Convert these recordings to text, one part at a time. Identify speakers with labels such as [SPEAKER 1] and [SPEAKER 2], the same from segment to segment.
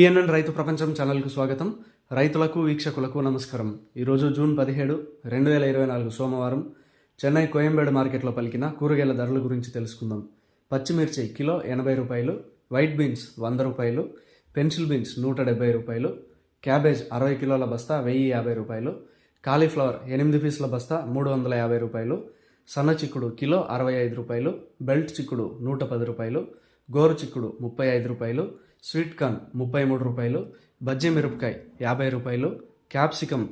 [SPEAKER 1] PNN రైతు ప్రపంచం ఛానల్కు స్వాగతం. రైతులకు వీక్షకులకు నమస్కారం. ఈరోజు జూన్ పదిహేడు రెండు వేల ఇరవై నాలుగు సోమవారం చెన్నై కోయంబేడు మార్కెట్లో పలికిన కూరగాయల ధరల గురించి తెలుసుకుందాం. పచ్చిమిర్చి కిలో ఎనభై రూపాయలు వైట్ బీన్స్ వంద రూపాయలు పెన్సిల్ బీన్స్ నూట డెబ్బై రూపాయలు క్యాబేజ్ అరవై కిలోల బస్తా వెయ్యి యాభై రూపాయలు కాలీఫ్లవర్ ఎనిమిది పీసుల బస్తా మూడు వందల యాభై రూపాయలు సన్న చిక్కుడు కిలో అరవై ఐదు రూపాయలు బెల్ట్ చిక్కుడు నూట పది రూపాయలు గోరు చిక్కుడు ముప్పై ఐదు రూపాయలు స్వీట్ కార్న్ ముప్పై మూడు రూపాయలు బజ్జి మిరపకాయ యాభై రూపాయలు క్యాప్సికమ్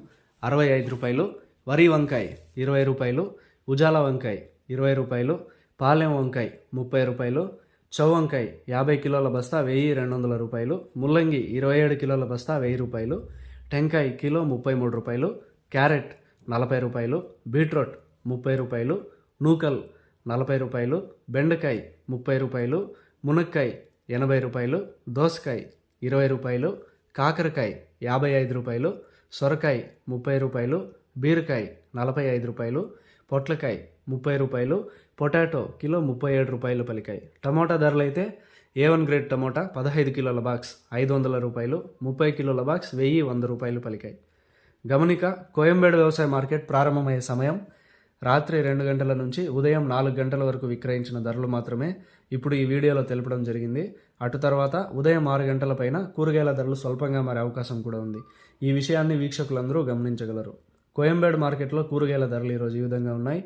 [SPEAKER 1] అరవై ఐదు రూపాయలు వరి వంకాయ ఇరవై రూపాయలు ఉజాల వంకాయ ఇరవై రూపాయలు పాలెం వంకాయ ముప్పై రూపాయలు చౌ వంకాయ యాభై కిలోల బస్తా వెయ్యి రెండు వందల రూపాయలు ముల్లంగి ఇరవై ఏడు కిలోల బస్తా వెయ్యి రూపాయలు టెంకాయ కిలో ముప్పై మూడు రూపాయలు క్యారెట్ నలభై రూపాయలు బీట్రూట్ ముప్పై రూపాయలు నూకల్ నలభై రూపాయలు బెండకాయ ముప్పై రూపాయలు మునక్కాయ ఎనభై రూపాయలు దోసకాయ ఇరవై రూపాయలు కాకరకాయ యాభై ఐదు రూపాయలు సొరకాయ ముప్పై రూపాయలు బీరకాయ నలభై ఐదు రూపాయలు పొట్లకాయ ముప్పై రూపాయలు పొటాటో కిలో ముప్పై ఏడు రూపాయలు పలికాయి. టమోటా ధరలు అయితే ఏ వన్ గ్రేడ్ టమోటా పదహైదు కిలోల బాక్స్ ఐదు వందల రూపాయలు ముప్పై కిలోల బాక్స్ వెయ్యి వంద రూపాయలు పలికాయి. గమనిక కోయంబేడు వ్యవసాయ మార్కెట్ ప్రారంభమయ్యే సమయం రాత్రి రెండు గంటల నుంచి ఉదయం నాలుగు గంటల వరకు విక్రయించిన ధరలు మాత్రమే ఇప్పుడు ఈ వీడియోలో తెలపడం జరిగింది. అటు తర్వాత ఉదయం ఆరు గంటల పైన కూరగాయల ధరలు స్వల్పంగా మారే అవకాశం కూడా ఉంది. ఈ విషయాన్ని వీక్షకులందరూ గమనించగలరు. కోయంబేడు మార్కెట్లో కూరగాయల ధరలు ఈరోజు ఈ విధంగా ఉన్నాయి.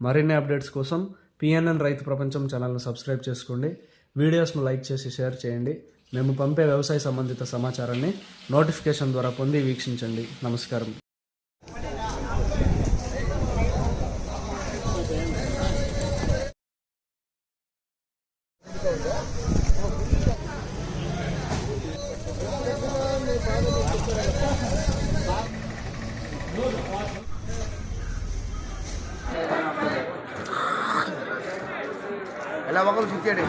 [SPEAKER 1] మరిన్ని అప్డేట్స్ కోసం పిఎన్ఎన్ రైతు ప్రపంచం ఛానల్ను సబ్స్క్రైబ్ చేసుకోండి. వీడియోస్ను లైక్ చేసి షేర్ చేయండి. మేము పంపే వ్యవసాయ సంబంధిత సమాచారాన్ని నోటిఫికేషన్ ద్వారా పొంది వీక్షించండి. నమస్కారం.
[SPEAKER 2] నమ్మకం సిచ్చాడు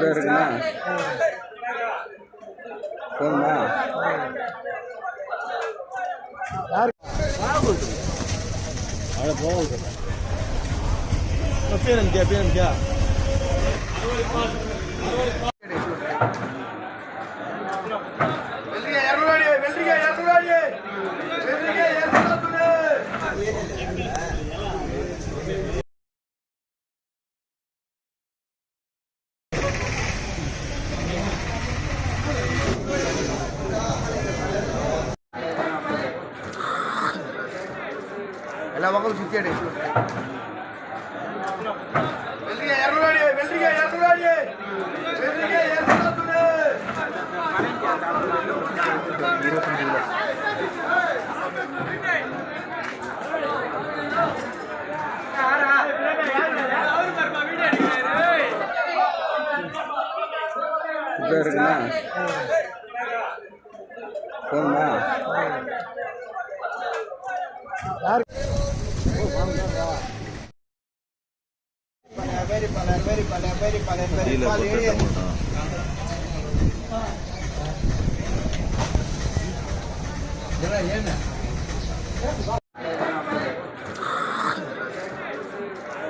[SPEAKER 2] இருக்குண்ணா போதுமா Ale bolga. Pa piram gdje. எல்லா பக்கம் சுத்தி அடி. இருக்குண்ணா. போதுமா?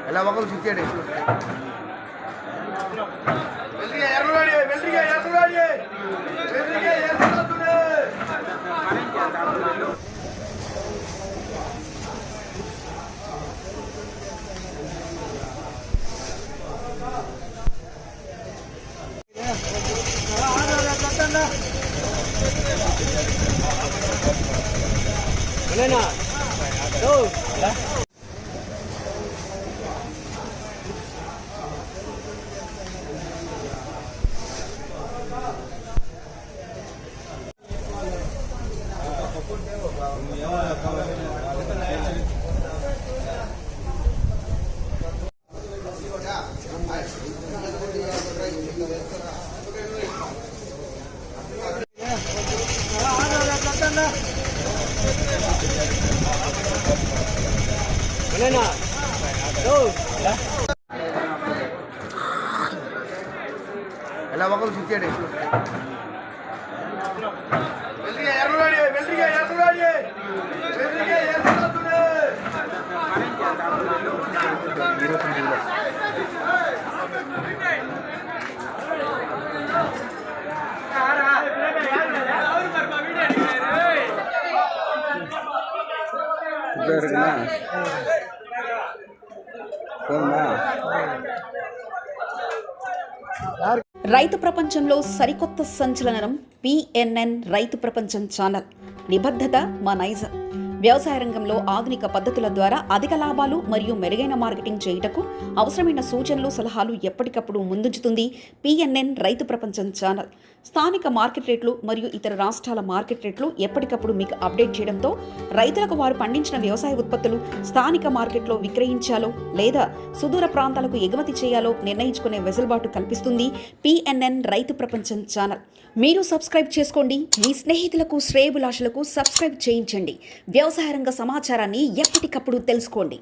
[SPEAKER 2] எல்லா பக்கமும் சுத்தி அடி Ganun na. Go!
[SPEAKER 3] ಎಲ್ಲ ಮಕ್ಕಳು ಸುತ್ತಾಡಿ ಎರಡು రైతు ప్రపంచంలో సరికొత్త సంచలనం పిఎన్ఎన్ రైతు ప్రపంచం ఛానల్. నిబద్ధత మా నైజం వ్యవసాయ రంగంలో ఆధునిక పద్ధతుల ద్వారా అధిక లాభాలు మరియు మెరుగైన మార్కెటింగ్ చేయుటకు అవసరమైన సూచనలు సలహాలు ఎప్పటికప్పుడు ముందుంచుతుంది. పిఎన్ఎన్ రైతు ప్రపంచం ఛానల్. స్థానిక మార్కెట్ రేట్లు మరియు ఇతర రాష్ట్రాల మార్కెట్ రేట్లు ఎప్పటికప్పుడు మీకు అప్డేట్ చేయడంతో రైతులకు వారు పండించిన వ్యవసాయ ఉత్పత్తులు స్థానిక మార్కెట్లో విక్రయించాలో లేదా సుదూర ప్రాంతాలకు ఎగుమతి చేయాలో నిర్ణయించుకునే వెసులుబాటు కల్పిస్తుంది పిఎన్ఎన్ రైతు ప్రపంచం ఛానల్. మీరు సబ్స్క్రైబ్ చేసుకోండి. మీ స్నేహితులకు శ్రేయబులాషులకు సబ్స్క్రైబ్ చేయించండి. వ్యవసాయ రంగ సమాచారాన్ని ఎప్పటికప్పుడు తెలుసుకోండి.